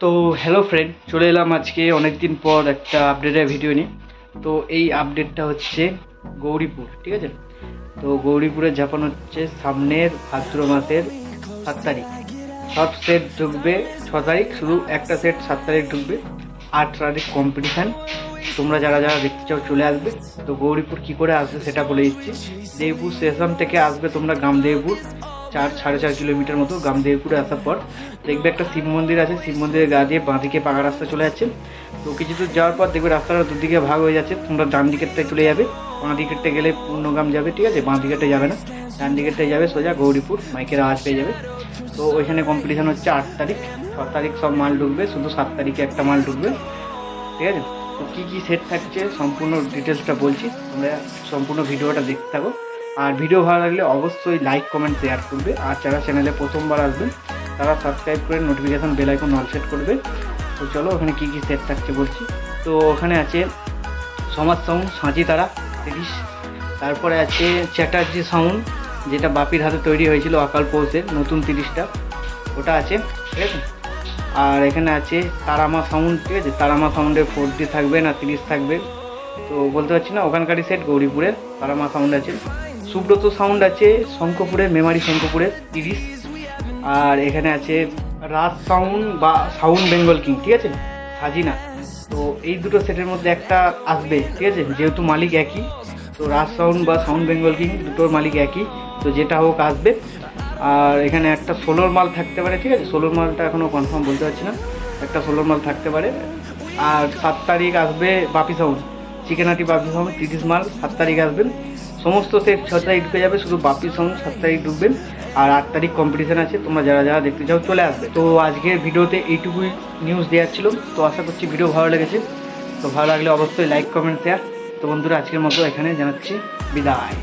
তো hello friend চলে এলাম আজকে অনেক দিন পর একটা আপডেটের ভিডিও নিয়ে। তো এই আপডেটটা হচ্ছে গৌরীপুর, ঠিক আছে? তো গৌরীপুরে যাপন হচ্ছে সামনের ভাদ্র মাসের সাত তারিখ। সব সেট ঢুকবে ছ তারিখ, শুধু একটা সেট সাত তারিখ ঢুকবে। আট তারিখ কম্পিটিশান তোমরা যারা যারা দেখতে চাও চলে আসবে। তো গৌরীপুর কি করে আসবে সেটা বলে দিচ্ছি। দেবপুর স্টেশন থেকে আসবে তোমরা গামদেবপুর। চার, সাড়ে চার কিলোমিটার মতো গামদেবপুরে আসার পর দেখবে একটা শিব মন্দির আছে। শিব মন্দিরের গা দিয়ে বাঁদিকে পাকা রাস্তা চলে যাচ্ছে। তো কিছু দূর যাওয়ার পর দেখবে রাস্তাটা দুদিকে ভাগ হয়ে যাচ্ছে। তোমরা ডান দিকেরটায় চলে যাবে। বাঁ দিকেরটা গেলে পূর্ণগ্রাম যাবে, ঠিক আছে? বাঁ দিকেরটা যাবে না। ডান দিকেরটায় যাবে সোজা গৌরীপুর, মাইকের আওয়াজ পেয়ে যাবে। তো ওইখানে কম্পিটিশান হচ্ছে আট তারিখ। ছ তারিখ সব মাল ঢুকবে, শুধু সাত তারিখে একটা মাল ঢুকবে। ঠিক আছে? তো কী কী সেট থাকছে, সম্পূর্ণ ডিটেলসটা বলছি। তোমরা সম্পূর্ণ ভিডিওটা দেখতে থাকো। আর ভিডিও ভালো লাগলে অবশ্যই লাইক কমেন্ট শেয়ার করবে। আর যারা চ্যানেলে প্রথমবার আসবেন, তারা সাবস্ক্রাইব করে notification bell icon all set করবে। তো চলো, ওখানে কী কী সেট থাকছে বলছি। তো ওখানে আছে সমাজ সাউন্ড সাঁচি তারা, তিরিশ। তারপরে আছে চ্যাটার্জি সাউন্ড যেটা বাপির হাতে তৈরি হয়েছিল অকাল পৌষের, নতুন তিরিশটা। ওটা আছে, ঠিক আছে? আর এখানে আছে তারামা সাউন্ড ঠিক আছে? তারামা সাউন্ডের ফোর থাকবে না, তিরিশ থাকবে। তো বলতে পারছি না, ওখানকারই সেট গৌরীপুরের তারামা সাউন্ড আছে। সুব্রত সাউন্ড আছে শঙ্কপুরের মেমারি শঙ্কপুরের তিরিশ। আর এখানে আছে রাজ সাউন্ড বা সাউন্ড বেঙ্গল কিং ঠিক আছে? হাজিনা তো এই দুটো সেটের মধ্যে একটা আসবে, ঠিক আছে? যেহেতু মালিক একই, তো রাজ সাউন্ড বা সাউন্ড বেঙ্গল কিং দুটোর মালিক একই, তো যেটা হোক আসবে। আর এখানে একটা সোলোর মাল থাকতে পারে, ঠিক আছে? সোলোর মালটা এখনও কনফার্ম বলতে পারছি না। একটা সোলোর মাল থাকতে পারে। আর সাত তারিখ আসবে বাপি সাউন্ড চিকেনাটি বাপি সাউন্ড তিরিশ মাল, সাত তারিখ আসবেন সমস্ত সেট ছ তারিখ ঢুকে যাবে, শুধু বাপি সাউন্ড সাত তারিখ ঢুকবেন। আর আট তারিখ কম্পিটিশান আছে, তোমরা যারা যারা দেখতে চাও চলে আসবে। তো আজকের ভিডিওতে এইটুকুই নিউজ দেওয়ার ছিল। তো আশা করছি ভিডিও ভালো লেগেছে। তো ভালো লাগলে অবশ্যই লাইক কমেন্ট শেয়ার তো বন্ধুরা, আজকের মতো এখানে জানাচ্ছি। বিদায়।